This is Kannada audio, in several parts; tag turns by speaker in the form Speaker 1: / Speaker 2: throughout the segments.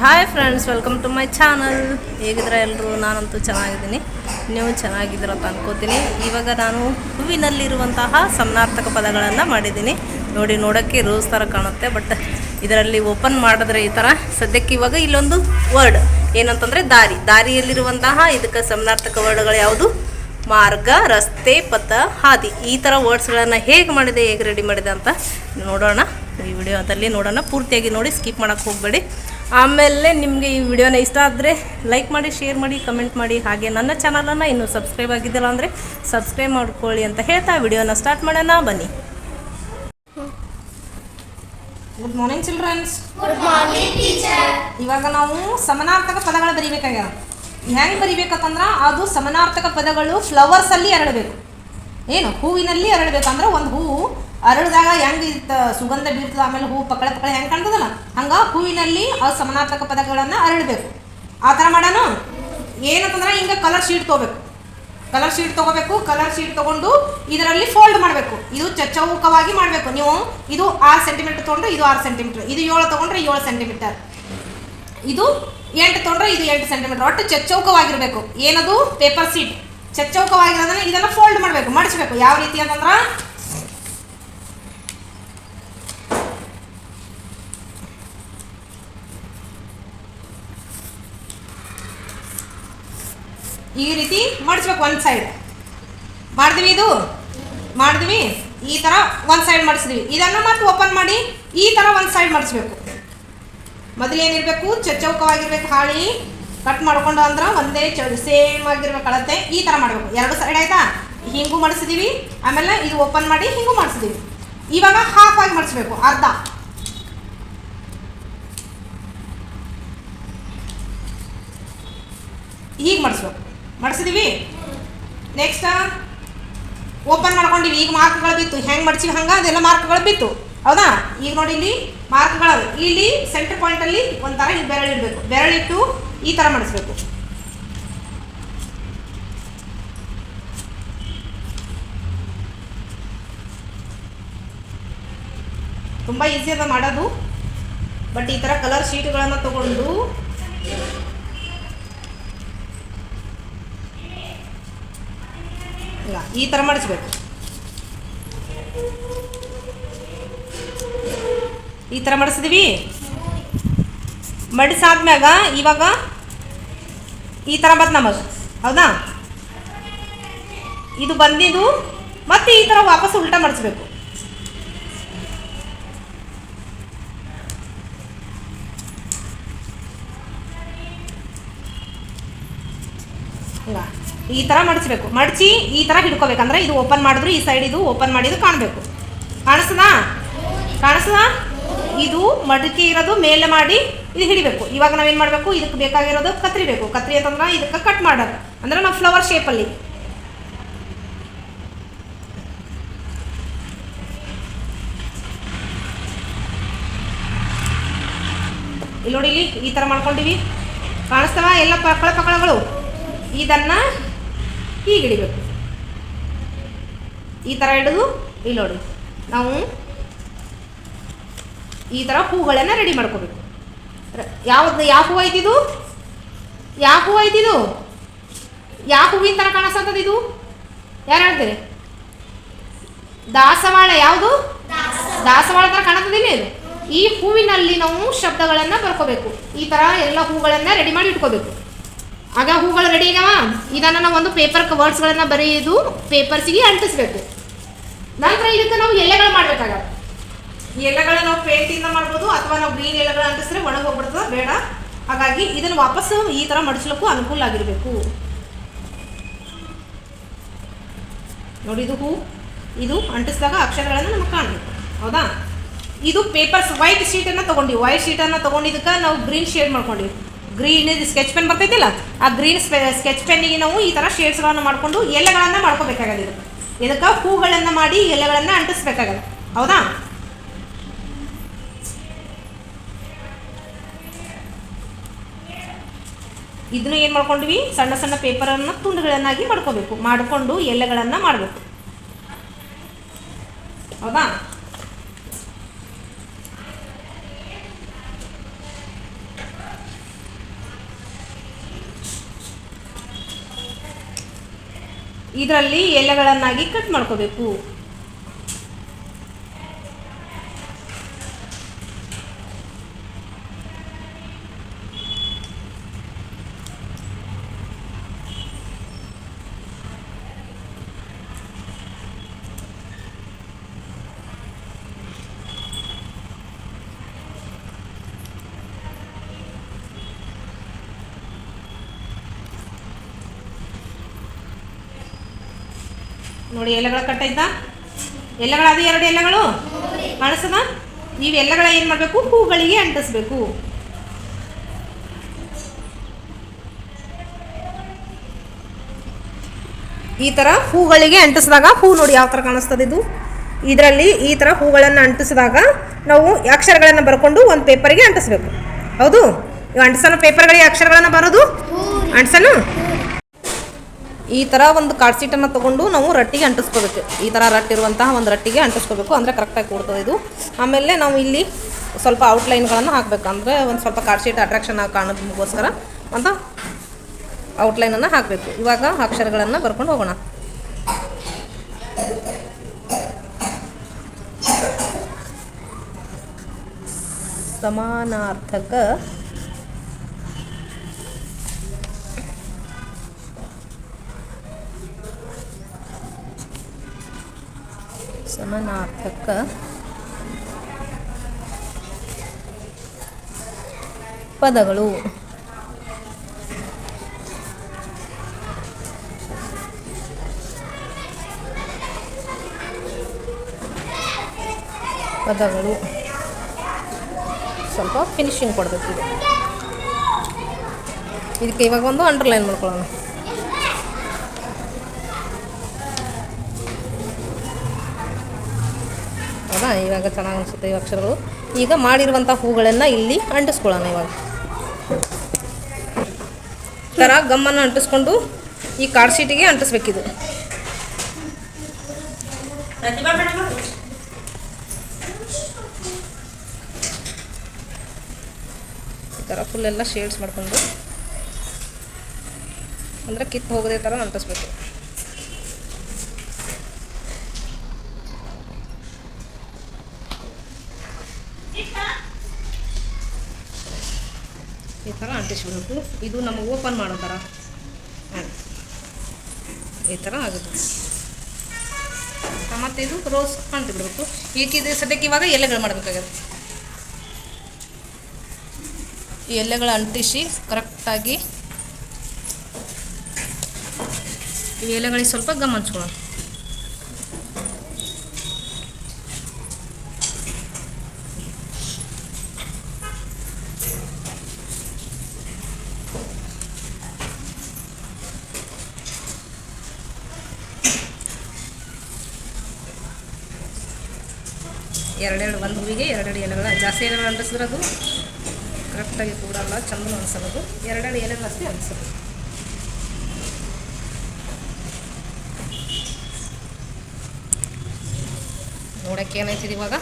Speaker 1: Hi friends welcome to my channel ಹೇಗಿದ್ರೆ ಎಲ್ಲರೂ ನಾನಂತೂ ಚೆನ್ನಾಗಿದ್ದೀನಿ. ನೀವು ಚೆನ್ನಾಗಿದ್ದೀರ ಅಂತ ಅನ್ಕೋತೀನಿ. ಇವಾಗ ನಾನು ಹೂವಿನಲ್ಲಿರುವಂತಹ ಸಮನಾರ್ಥಕ ಪದಗಳನ್ನು ಮಾಡಿದ್ದೀನಿ. ನೋಡಿ, ನೋಡೋಕ್ಕೆ ರೋಸ್ ಥರ ಕಾಣುತ್ತೆ ಬಟ್ ಇದರಲ್ಲಿ ಓಪನ್ ಮಾಡಿದ್ರೆ ಈ ಥರ ಸದ್ಯಕ್ಕೆ ಇವಾಗ ಇಲ್ಲೊಂದು ವರ್ಡ್ ಏನಂತಂದರೆ ದಾರಿ. ದಾರಿಯಲ್ಲಿರುವಂತಹ ಇದಕ್ಕೆ ಸಮನಾರ್ಥಕ ವರ್ಡ್ಗಳು ಯಾವುದು? ಮಾರ್ಗ, ರಸ್ತೆ, ಪಥ, ಹಾದಿ. ಈ ಥರ ವರ್ಡ್ಸ್ಗಳನ್ನು ಹೇಗೆ ಮಾಡಿದೆ, ಹೇಗೆ ರೆಡಿ ಮಾಡಿದೆ ಅಂತ ನೋಡೋಣ. ಈ ವಿಡಿಯೋದಲ್ಲಿ ನೋಡೋಣ. ಪೂರ್ತಿಯಾಗಿ ನೋಡಿ ಸ್ಕಿಪ್ ಮಾಡೋಕ್ಕೆ ಹೋಗಬೇಡಿ. ಆಮೇಲೆ ನಿಮಗೆ ಈ ವಿಡಿಯೋನ ಇಷ್ಟ ಆದರೆ ಲೈಕ್ ಮಾಡಿ ಶೇರ್ ಮಾಡಿ ಕಮೆಂಟ್ ಮಾಡಿ. ಹಾಗೆ ನನ್ನ ಚಾನಲನ್ನು ಇನ್ನೂ ಸಬ್ಸ್ಕ್ರೈಬ್ ಆಗಿದ್ದಿಲ್ಲ ಅಂದರೆ ಸಬ್ಸ್ಕ್ರೈಬ್ ಮಾಡ್ಕೊಳ್ಳಿ ಅಂತ ಹೇಳ್ತಾ ವಿಡಿಯೋನ ಸ್ಟಾರ್ಟ್ ಮಾಡೋಣ. ಬನ್ನಿ. ಗುಡ್ ಮಾರ್ನಿಂಗ್ ಚಿಲ್ಡ್ರನ್ಸ್ ಇವಾಗ ನಾವು ಸಮನಾರ್ಥಕ ಪದಗಳು ಬರಿಬೇಕಾಗ್ಯಾವ ಹೆಂಗೆ ಬರಿಬೇಕಂತಂದ್ರೆ ಅದು ಸಮನಾರ್ಥಕ ಪದಗಳು ಫ್ಲವರ್ಸಲ್ಲಿ ಹರಡಬೇಕು. ಏನು? ಹೂವಿನಲ್ಲಿ ಹರಡಬೇಕಂದ್ರೆ ಒಂದು ಹೂವು ಅರಳಿದಾಗ ಹೆಂಗೆ ಇರ್ತ ಸುಗಂಧ ಬೀರ್ತದೆ, ಆಮೇಲೆ ಹೂ ಪಕ್ಕಳೆ ಪಕ್ಕಳ ಹೆಂಗೆ ಕಾಣ್ತದಲ್ಲ? ಹಂಗೆ ಹೂವಿನಲ್ಲಿ ಪದಗಳನ್ನ ಪದಗಳನ್ನು ಅರಳಬೇಕು. ಆ ಥರ ಮಾಡೋಣ? ಏನಂತಂದ್ರೆ ಹಿಂಗೆ ಕಲರ್ ಶೀಟ್ ತೊಗೋಬೇಕು. ಕಲರ್ ಶೀಟ್ ತೊಗೋಬೇಕು ಕಲರ್ ಶೀಟ್ ತೊಗೊಂಡು ಇದರಲ್ಲಿ ಫೋಲ್ಡ್ ಮಾಡಬೇಕು. ಇದು ಚಚ್ಚೌಕವಾಗಿ ಮಾಡಬೇಕು. ನೀವು ಇದು ಆರು ಸೆಂಟಿಮೀಟರ್ ತೊಗೊಂಡ್ರೆ ಇದು ಆರು ಸೆಂಟಿಮೀಟರ್ ಇದು ಏಳು ತೊಗೊಂಡ್ರೆ ಏಳು ಸೆಂಟಿಮೀಟರ್ ಇದು ಎಂಟು ತೊಗೊಂಡ್ರೆ ಇದು ಎಂಟು ಸೆಂಟಿಮೀಟರ್ ಒಟ್ಟು ಚಚ್ಚೌಕವಾಗಿರಬೇಕು. ಏನದು? ಪೇಪರ್ ಶೀಟ್ ಚಚ್ಚೌಕವಾಗಿರೋದನ್ನ ಇದನ್ನ ಫೋಲ್ಡ್ ಮಾಡಬೇಕು, ಮಡಿಸ್ಬೇಕು. ಯಾವ ರೀತಿ ಅಂತಂದ್ರೆ ಈ ರೀತಿ ಮಾಡಿಸ್ಬೇಕು ಒಂದು ಸೈಡ್ ಮಾಡಿದ್ವಿ ಇದು? ಮಾಡಿದ್ವಿ. ಈ ಥರ ಒಂದು ಸೈಡ್ ಮಾಡಿಸಿದ್ವಿ. ಇದನ್ನು ಮತ್ತೆ ಓಪನ್ ಮಾಡಿ ಈ ಥರ ಒಂದು ಸೈಡ್ ಮಾಡಿಸ್ಬೇಕು. ಮೊದಲು ಏನಿರಬೇಕು ಚಚ್ಚೌಕವಾಗಿರ್ಬೇಕು ಹಾಳಿ. ಕಟ್ ಮಾಡ್ಕೊಂಡು ಅಂದ್ರೆ ಒಂದೇ ಚ ಸೇಮ್ ಆಗಿರ್ಬೇಕು ಅಳತೆ. ಈ ಥರ ಮಾಡಬೇಕು. ಎರಡು ಸೈಡ್ ಆಯಿತಾ? ಹಿಂಗೂ ಮಾಡಿಸಿದೀವಿ. ಆಮೇಲೆ ಇದು ಓಪನ್ ಮಾಡಿ ಹಿಂಗೂ ಮಾಡಿಸಿದೀವಿ. ಇವಾಗ ಹಾಫ್ ಆಗಿ ಮಾಡಿಸ್ಬೇಕು. ಅರ್ಧ. ಹೀಗೆ ಮಾಡಿಸ್ಬೇಕು. ಮಾಡಿಸಿದೀವಿ? ನೆಕ್ಸ್ಟ್ ಓಪನ್ ಮಾಡ್ಕೊಂಡಿವಿ. ಈಗ ಮಾರ್ಕ್ಗಳು ಬಿತ್ತು. ಹೆಂಗೆ ಮಾಡ್ಸಿವಿ ಹಂಗೆ? ಅದೆಲ್ಲ ಮಾರ್ಕ್ಗಳು ಬಿತ್ತು. ಹೌದಾ? ಈಗ ನೋಡಿ ಇಲ್ಲಿ ಮಾರ್ಕ್ಗಳು ಇಲ್ಲಿ ಸೆಂಟರ್ ಪಾಯಿಂಟಲ್ಲಿ ಒಂಥರ ಹಿಂಗೆ ಬೆರಳಿಡಬೇಕು ಬೆರಳಿಟ್ಟು ಈ ಥರ ಮಾಡಿಸ್ಬೇಕು. ತುಂಬ ಈಸಿ ಅದ ಮಾಡೋದು. ಬಟ್ ಈ ಥರ ಕಲರ್ ಶೀಟ್ಗಳನ್ನು ತಗೊಂಡು ಈ ಥರ ಮಾಡಿಸ್ಬೇಕು. ಈ ಥರ ಮಾಡಿಸಿದ್ವಿ. ಮಡಿಸಾದ್ಮ್ಯಾಗ ಇವಾಗ ಈ ಥರ ಬಂತು ನಮಗೆ, ಹೌದಾ? ಇದು ಬಂದಿದ್ದು ಮತ್ತೆ ಈ ಥರ ವಾಪಸ್ ಉಲ್ಟಾ ಮಾಡಿಸ್ಬೇಕು ಹಂಗ ಈ ಥರ ಮಡಚಬೇಕು ಮಡಚಿ ಈ ಥರ ಹಿಡ್ಕೋಬೇಕಂದ್ರೆ ಇದು ಓಪನ್ ಮಾಡಿದ್ರು ಈ ಸೈಡ್ ಇದು ಓಪನ್ ಮಾಡಿದ್ರು ಕಾಣಬೇಕು. ಕಾಣಿಸ್ತದಾ? ಕಾಣಿಸ್ತದಾ? ಇದು ಮಡಕೆ ಇರೋದು ಮೇಲೆ ಮಾಡಿ ಇದು ಹಿಡಿಬೇಕು. ಇವಾಗ ನಾವೇನು ಮಾಡಬೇಕು? ಇದಕ್ಕೆ ಬೇಕಾಗಿರೋದು ಕತ್ರಿ ಬೇಕು ಕತ್ರಿ ಅಂತಂದ್ರೆ ಇದಕ್ಕೆ ಕಟ್ ಮಾಡೋದು. ಅಂದ್ರೆ ನಾವು ಫ್ಲವರ್ ಶೇಪಲ್ಲಿ ಇಲ್ಲಿ ನೋಡಿ ಇಲ್ಲಿ ಈ ಥರ ಮಾಡ್ಕೊಂಡಿವಿ. ಕಾಣಿಸ್ತವ ಎಲ್ಲ ಪಕ್ಕಳ ಪಕ್ಕಳಗಳು ಇದನ್ನು ಹೀಗೆ ಹಿಡಿಬೇಕು. ಈ ಥರ ಹಿಡಿದು, ಇಲ್ಲಿ ನೋಡಿ. ನಾವು ಈ ಥರ ಹೂಗಳನ್ನು ರೆಡಿ ಮಾಡ್ಕೋಬೇಕು. ಯಾವ್ದು, ಯಾವ ಹೂವು ಐತಿದು? ಯಾವ ಹೂವು ಐತಿದು? ಯಾವ ಹೂವಿನ ಥರ ಕಾಣಿಸ್ತದ ಇದು? ಯಾರು ಹೇಳ್ತೀರಿ? ದಾಸವಾಳ ಯಾವುದು? ದಾಸವಾಳ ಥರ ಕಾಣುತ್ತದಿಲ್ಲ ಇದು ಈ ಹೂವಿನಲ್ಲಿ ನಾವು ಶಬ್ದಗಳನ್ನು ಬರ್ಕೋಬೇಕು. ಈ ಥರ ಎಲ್ಲ ಹೂಗಳನ್ನು ರೆಡಿ ಮಾಡಿ ಇಟ್ಕೋಬೇಕು. ಆಗ ಹೂಗಳು ರೆಡಿ ಆಗವ? ಇದನ್ನು ನಾವು ಒಂದು ಪೇಪರ್ ಕವರ್ಸ್ಗಳನ್ನು ಬರೆಯೋದು ಪೇಪರ್ಸಿಗೆ ಅಂಟಿಸ್ಬೇಕು. ನಂತರ ಇದಕ್ಕೆ ನಾವು ಎಲೆಗಳು ಮಾಡ್ಬೇಕಾಗತ್ತೆ. ಎಲೆಗಳ ನಾವು ಪೇಂಟಿಂದ ಮಾಡ್ಬೋದು ಅಥವಾ ನಾವು ಗ್ರೀನ್ ಎಲೆಗಳು ಅಂಟಿಸಿದ್ರೆ ಒಣಗಿ ಹೋಗ್ಬಿಡ್ತದೆ? ಬೇಡ. ಹಾಗಾಗಿ ಇದನ್ನು ವಾಪಸ್ಸು ಈ ಥರ ಮಡಿಸ್ಲಿಕ್ಕೂ ಅನುಕೂಲ ಆಗಿರಬೇಕು. ನೋಡಿ ಇದು ಹೂ. ಇದು ಅಂಟಿಸಿದಾಗ ಅಕ್ಷರಗಳನ್ನು ನಮಗೆ ಕಾಣಬೇಕು. ಹೌದಾ? ಇದು ಪೇಪರ್ಸ್ ವೈಟ್ ಶೀಟನ್ನು ತೊಗೊಂಡಿವಿ. ವೈಟ್ ಶೀಟನ್ನು ತೊಗೊಂಡಿದ್ದಕ್ಕೆ ನಾವು ಗ್ರೀನ್ ಶೇಡ್ ಮಾಡ್ಕೊಂಡಿವಿ. ಗ್ರೀನ್ ಇದು ಸ್ಕೆಚ್ ಪೆನ್ ಬರ್ತೈತಿಲ್ಲ, ಆ ಗ್ರೀನ್ ಸ್ಕೆಚ್ ಪೆನ್ನಿಗೆ ನಾವು ಈ ಥರ ಶೇಡ್ಸ್ಗಳನ್ನು ಮಾಡಿಕೊಂಡು ಎಲೆಗಳನ್ನು ಮಾಡ್ಕೋಬೇಕಾಗಲ್ಲ ಇದು. ಇದಕ್ಕೆ ಹೂಗಳನ್ನು ಮಾಡಿ ಎಲೆಗಳನ್ನು ಅಂಟಿಸ್ಬೇಕಾಗಲ್ಲ ಹೌದಾ? ಇದನ್ನು ಏನು ಮಾಡ್ಕೊಂಡ್ವಿ? ಸಣ್ಣ ಸಣ್ಣ ಪೇಪರನ್ನು ತುಂಡುಗಳನ್ನಾಗಿ ಮಾಡ್ಕೋಬೇಕು. ಮಾಡಿಕೊಂಡು ಎಲೆಗಳನ್ನು ಮಾಡಬೇಕು. ಹೌದಾ? ಇದರಲ್ಲಿ ಎಲೆಗಳನ್ನಾಗಿ ಕಟ್ ಮಾಡ್ಕೋಬೇಕು. ನೋಡಿ ಎಲೆಗಳ ಕಟ್ಟಾಯ್ತಾ ಅದು ಎರಡು ಎಲೆಗಳು? ಕಾಣಿಸದ ನೀವು ಎಲೆಗಳ ಏನು ಮಾಡಬೇಕು? ಹೂಗಳಿಗೆ ಅಂಟಿಸ್ಬೇಕು. ಈ ಥರ ಹೂಗಳಿಗೆ ಅಂಟಿಸಿದಾಗ ಹೂ ನೋಡಿ ಯಾವ ಥರ ಕಾಣಿಸ್ತದೆ ಇದು? ಇದರಲ್ಲಿ ಈ ಥರ ಹೂಗಳನ್ನು ಅಂಟಿಸಿದಾಗ ನಾವು ಅಕ್ಷರಗಳನ್ನು ಬರ್ಕೊಂಡು ಒಂದು ಪೇಪರಿಗೆ ಅಂಟಿಸ್ಬೇಕು. ಹೌದು? ಇವು ಅಂಟಿಸೋಣ ಪೇಪರ್ಗಳಿಗೆ ಅಕ್ಷರಗಳನ್ನು ಬರೋದು? ಅಂಟಿಸೋಣ ಈ ಥರ ಒಂದು ಕಾರ್ಡ್ ಶೀಟನ್ನು ತೊಗೊಂಡು ನಾವು ರಟ್ಟಿಗೆ ಅಂಟಿಸ್ಕೋಬೇಕು. ಈ ಥರ ರಟ್ಟಿರುವಂತಹ ಒಂದು ರಟ್ಟಿಗೆ ಅಂಟಿಸ್ಕೋಬೇಕು. ಅಂದರೆ ಕರೆಕ್ಟಾಗಿ ಕೂಡ್ತದೆ ಇದು. ಆಮೇಲೆ ನಾವು ಇಲ್ಲಿ ಸ್ವಲ್ಪ ಔಟ್ಲೈನ್ಗಳನ್ನು ಹಾಕಬೇಕು. ಅಂದರೆ ಒಂದು ಸ್ವಲ್ಪ ಕಾರ್ಡ್ ಶೀಟ್ ಅಟ್ರಾಕ್ಷನ್ ಆಗಿ ಕಾಣೋದಕ್ಕೋಸ್ಕರ ಅಂತ ಔಟ್ಲೈನನ್ನು ಹಾಕಬೇಕು. ಇವಾಗ ಅಕ್ಷರಗಳನ್ನು ಬರ್ಕೊಂಡು ಹೋಗೋಣ. ಸಮಾನಾರ್ಥಕ ಸಮಾನಾರ್ಥಕ. ಪದಗಳು. ಪದಗಳು. ಸ್ವಲ್ಪ ಫಿನಿಶಿಂಗ್ ಕೊಡಬೇಕು ಇದು. ಇದಕ್ಕೆ ಇವಾಗ ಒಂದು ಅಂಡರ್ಲೈನ್ ಮಾಡ್ಕೊಳ್ಳೋಣ. ಹೌದಾ? ಇವಾಗ ಚೆನ್ನಾಗಿ ಅನಿಸುತ್ತೆ ಈ ಅಕ್ಷರಗಳು. ಈಗ ಮಾಡಿರುವಂಥ ಹೂಗಳನ್ನು ಇಲ್ಲಿ ಅಂಟಿಸ್ಕೊಳ್ಳೋಣ ಇವಾಗ. ಈ ಥರ ಗಮ್ಮನ್ನು ಅಂಟಿಸ್ಕೊಂಡು ಈ ಕಾರ್ಡ್ ಶೀಟಿಗೆ ಅಂಟಿಸ್ಬೇಕಿದು. ಈ ಥರ ಫುಲ್ಲೆಲ್ಲ ಎಲ್ಲ ಶೇಡ್ಸ್ ಮಾಡ್ಕೊಂಡು. ಅಂದರೆ ಕಿತ್ತು ಹೋಗೋದೇ ಥರ ಅಂಟಿಸ್ಬೇಕು. ಈ ಥರ ಅಂಟಿಸ್ಬಿಡ್ಬೇಕು. ಇದು ನಮಗೆ ಓಪನ್ ಮಾಡೋ ಥರ ಈ ಥರ ಆಗುತ್ತೆ. ಮತ್ತು ಇದು ರೋಸ್ ಅಂಟಿಬಿಡ್ಬೇಕು ಇದು ಸದ್ಯಕ್ಕೆ ಇವಾಗ ಎಲೆಗಳು ಮಾಡಬೇಕಾಗತ್ತೆ. ಈ ಎಲೆಗಳು ಅಂಟಿಸಿ ಕರೆಕ್ಟಾಗಿ ಈ ಎಲೆಗಳಿಗೆ ಸ್ವಲ್ಪ ಗಮ್ ಎರಡೆರಡು ಒಂದು ಹೂವಿಗೆ ಎರಡೆರಡು ಎಲೆಗಳ ಜಾಸ್ತಿ ಎಲೆಗಳು ಅಂಟಿಸಿದ್ರೆ ಅದು ಕರೆಕ್ಟಾಗಿ ಕೂಡಲ್ಲ ಚಂದ ಅನ್ಸೋದು ಎರಡೆರಡು ಎಲೆಗಳಷ್ಟೇ ಅನಿಸೋದು ನೋಡೋಕ್ಕೆ ಏನಾಯ್ತಿದೆ ಇವಾಗ?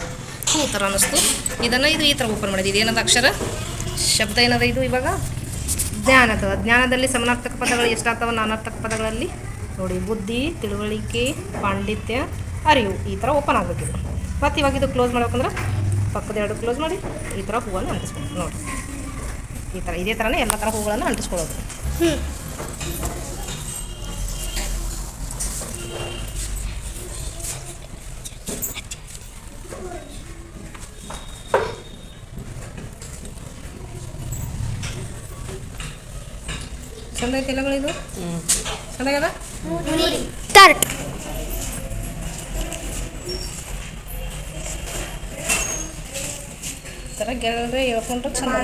Speaker 1: ಹೂ ಥರ ಅನ್ನಿಸ್ತು. ಇದನ್ನು ಇದು ಈ ಥರ ಓಪನ್ ಮಾಡಿದೆ. ಇದೇನದ ಅಕ್ಷರ? ಶಬ್ದ ಏನದ ಇದು ಇವಾಗ? ಜ್ಞಾನ ಜ್ಞಾನದಲ್ಲಿ ಸಮನಾರ್ಥಕ ಪದಗಳು ಎಷ್ಟಾಗ್ತವೆ ನಾನಾರ್ಥಕ ಪದಗಳಲ್ಲಿ. ನೋಡಿ, ಬುದ್ಧಿ, ತಿಳುವಳಿಕೆ, ಪಾಂಡಿತ್ಯ, ಅರಿವು ಈ ಥರ ಓಪನ್ ಆಗಬೇಕಿದು. ಮತ್ತು ಇವಾಗ ಇದು ಕ್ಲೋಸ್ ಮಾಡ್ಬೇಕಂದ್ರೆ ಪಕ್ಕದ ಎರಡು ಕ್ಲೋಸ್ ಮಾಡಿ ಈ ಥರ ಹೂವನ್ನು ಅಂಟಿಸ್ಬೇಕು. ನೋಡಿ. ಈ ಥರ ಇದೇ ಥರನೇ ಎಲ್ಲ ಥರ ಹೂಗಳನ್ನು ಅಂಟಿಸ್ಕೊಳ್ಳೋದು. ಚಂದ ಐತಿ ಎಲೆಗಳಿದು ಚೆನ್ನಾಗದ ಥರ ಗೆಳೆಯರೇ ಹೇಳ್ಕೊಂಡ್ರೆ ಚಂದ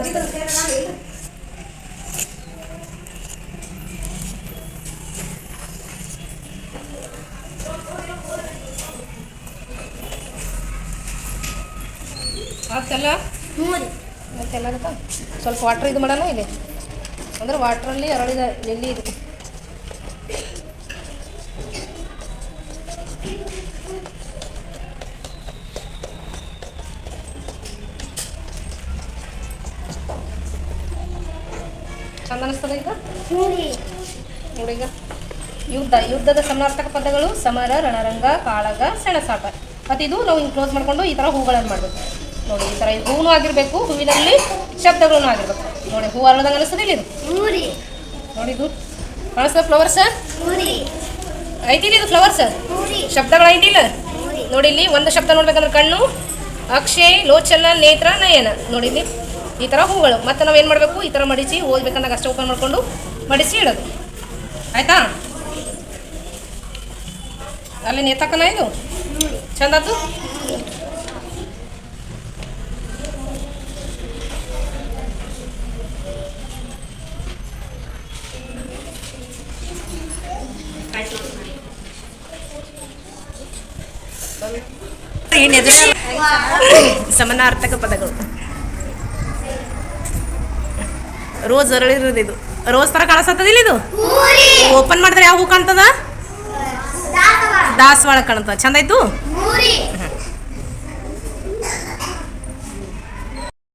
Speaker 1: ಆಯ್ತಲ್ಲ ಆಗುತ್ತಾ ಸ್ವಲ್ಪ ವಾಟ್ರ್ ಇದು ಮಾಡಲ್ಲ ಇಲ್ಲಿ. ಅಂದ್ರೆ ವಾಟ್ರಲ್ಲಿ ಅರಳಿದ ಎಲ್ಲಿ ಇದು. ಅನಿಸ್ತದ ಈಗ? ಯುದ್ಧ ಯುದ್ಧದ ಸಮನಾರ್ಥಕ ಪದಗಳು ಸಮರ ರಣರಂಗ ಕಾಳಗ ಸೆಣಸಾಟ. ಮತ್ತು ಇದು ನಾವು ಹಿಂಗೆ ಕ್ಲೋಸ್ ಮಾಡಿಕೊಂಡು ಈ ಥರ ಹೂಗಳನ್ನು ಮಾಡಬೇಕು. ನೋಡಿ ಈ ಥರ ಇದು ಹೂವು ಆಗಿರಬೇಕು ಹೂವಿನಲ್ಲಿ ಶಬ್ದಗಳೂ ಆಗಿರ್ಬೇಕು. ನೋಡಿ ಹೂ ಅರಳದಂಗೆ ಅನಿಸ್ತದಿಲ್ಲ ಇದು? ನೋಡಿ. ಇದು. ಕಾಣಿಸ್ತದ ಫ್ಲವರ್ಸ್
Speaker 2: ಮೂರಿ
Speaker 1: ಐತಿಲ್ಲ ಇದು ಫ್ಲವರ್
Speaker 2: ಸರ್
Speaker 1: ಶಬ್ದಗಳು ಐತಿಲ್ಲ ನೋಡಿ. ಇಲ್ಲಿ ಒಂದು ಶಬ್ದ ನೋಡ್ಬೇಕಂದ್ರೆ ಕಣ್ಣು ಅಕ್ಷಯ್ ಲೋಚನ ನೇತ್ರ ನಯನ. ನೋಡಿ ಇಲ್ಲಿ. ಈ ಥರ ಹೂಗಳು ಮತ್ತು ನಾವು ಏನು ಮಾಡಬೇಕು? ಈ ಥರ ಮಡಿಸಿ ಓದ್ಬೇಕಂದಾಗ ಅಷ್ಟೇ ಓಪನ್ ಮಾಡಿಕೊಂಡು ಮಡಿಸಿ ಇಡೋದು. ಆಯಿತಾ? ಅಲ್ಲಿ ನೇತಾಕನ ಇದು? ಚಂದ ಆತು ಏನ್ ಎದುರು? ಸಮನಾರ್ಥಕ ಪದಗಳು. ರೋಸ್ ಅರಳಿರೋದು ಇದು. ರೋಸ್ ತರ ಕಾಣಿಸ್ತದಿಲ್ಲ ಇದು? ಓಪನ್ ಮಾಡಿದ್ರೆ ಯಾವ ಹೂ ಕಾಣ್ತದ?
Speaker 2: ದಾಸವಾಳ.
Speaker 1: ಕಾಣ್ತದ. ಚಂದ ಆಯ್ತು?